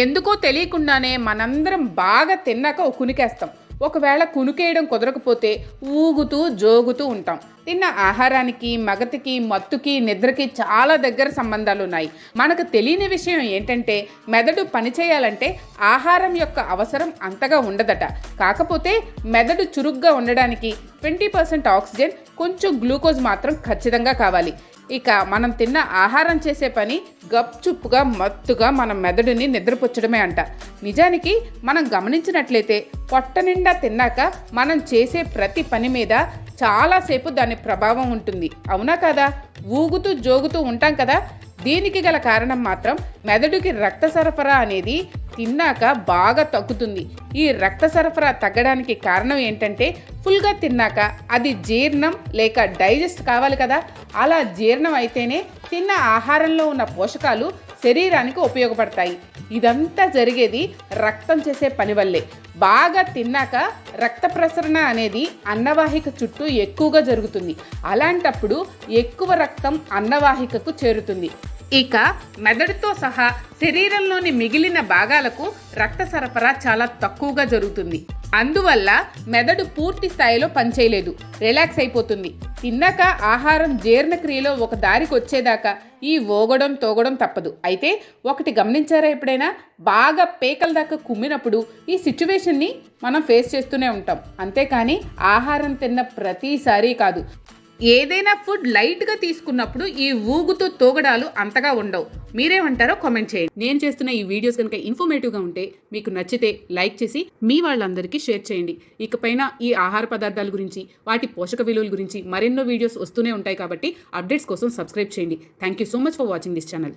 ఎందుకో తెలియకుండానే మనందరం బాగా తిన్నాక కునికేస్తాం. ఒకవేళ కునుకేయడం కుదరకపోతే ఊగుతూ జోగుతూ ఉంటాం. తిన్న ఆహారానికి మగతికి మత్తుకి నిద్రకి చాలా దగ్గర సంబంధాలు ఉన్నాయి మనకు తెలియని విషయం ఏంటంటే మెదడు పనిచేయాలంటే ఆహారం యొక్క అవసరం అంతగా ఉండదట. కాకపోతే మెదడు చురుగ్గా ఉండడానికి ట్వంటీ పర్సెంట్ ఆక్సిజన్ కొంచెం గ్లూకోజ్ మాత్రం ఖచ్చితంగా కావాలి. ఇక మనం తిన్న ఆహారం చేసే పని గప్చుప్పుగా మత్తుగా మన మెదడుని నిద్రపుచ్చడమే అంట. నిజానికి మనం గమనించినట్లయితే పొట్ట నిండా తిన్నాక మనం చేసే ప్రతి పని మీద చాలాసేపు దాని ప్రభావం ఉంటుంది. అవునా కదా? ఊగుతూ జోగుతూ ఉంటాం కదా? దీనికి గల కారణం మాత్రం మెదడుకి రక్త సరఫరా అనేది తిన్నాక బాగా తగ్గుతుంది. ఈ రక్త సరఫరా తగ్గడానికి కారణం ఏంటంటే ఫుల్గా తిన్నాక అది జీర్ణం లేక డైజెస్ట్ కావాలి కదా. అలా జీర్ణం అయితేనే తిన్న ఆహారంలో ఉన్న పోషకాలు శరీరానికి ఉపయోగపడతాయి. ఇదంతా జరిగేది రక్తం చేసే పని వల్లే. బాగా తిన్నాక రక్త ప్రసరణ అనేది అన్నవాహిక చుట్టూ ఎక్కువగా జరుగుతుంది. అలాంటప్పుడు ఎక్కువ రక్తం అన్నవాహికకు చేరుతుంది. ఇక మెదడుతో సహా శరీరంలోని మిగిలిన భాగాలకు రక్త సరఫరా చాలా తక్కువగా జరుగుతుంది. అందువల్ల మెదడు పూర్తి స్థాయిలో పనిచేయలేదు. రిలాక్స్ అయిపోతుంది. తిన్నాక ఆహారం జీర్ణక్రియలో ఒక దారికి వచ్చేదాకా ఈ ఓగడం తోగడం తప్పదు. అయితే ఒకటి గమనించారా ఎప్పుడైనా? బాగా పేకల దాకా కుమ్మినప్పుడు ఈ సిచ్యువేషన్ని మనం ఫేస్ చేస్తూనే ఉంటాం. అంతేకాని ఆహారం తిన్న ప్రతిసారి కాదు. ఏదైనా ఫుడ్ లైట్గా తీసుకున్నప్పుడు ఈ ఊగుతూ తోగడాలు అంతగా ఉండవు. మీరేమంటారో కామెంట్ చేయండి. నేను చేస్తున్న ఈ వీడియోస్ కనుక ఇన్ఫర్మేటివ్గా ఉంటే మీకు నచ్చితే లైక్ చేసి మీ వాళ్ళందరికీ షేర్ చేయండి. ఇకపైన ఈ ఆహార పదార్థాల గురించి వాటి పోషక విలువల గురించి మరెన్నో వీడియోస్ వస్తూనే ఉంటాయి కాబట్టి అప్డేట్స్ కోసం సబ్స్క్రైబ్ చేయండి. Thank you so much for watching this channel.